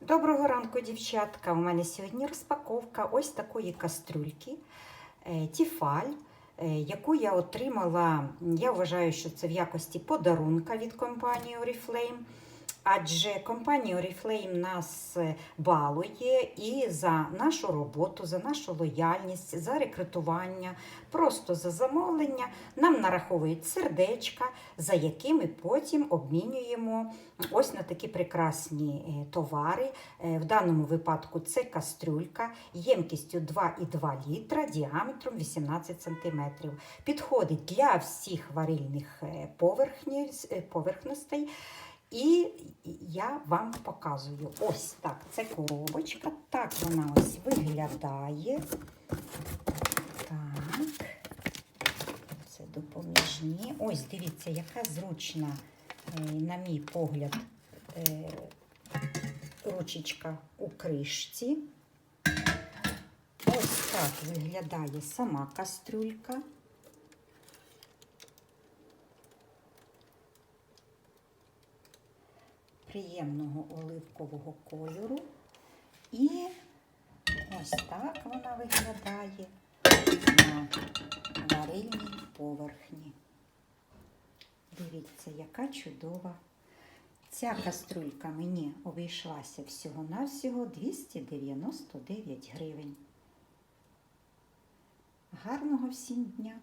Доброго ранку, дівчатка. У мене сьогодні розпаковка ось такої кастрюльки е, Тіфаль, е, яку я отримала. Я вважаю, що це в якості подарунка від компанії Oriflame. Адже компанія Oriflame нас е, балує і за нашу роботу, за нашу лояльність, за рекрутування, просто за замовлення нам нараховують сердечка, за якими потім обмінюємо ось на такі прекрасні е, товари. Е, В даному випадку це кастрюлька ємкістю 2,2 літра, діаметром 18 см. Підходить для всіх варильних поверхностей. І я вам показую. Ось так. Це коробочка. Так вона ось виглядає. Так. Це допоміжні. Ось дивіться, яка зручна, е, на мій погляд, е, ручечка у кришці. Ось так виглядає сама кастрюлька. Приємного оливкового кольору. І ось так вона виглядає на варильній поверхні. Дивіться, яка чудова. Ця каструлька мені обійшлася всього-навсього 299 гривень. Гарного всім дня!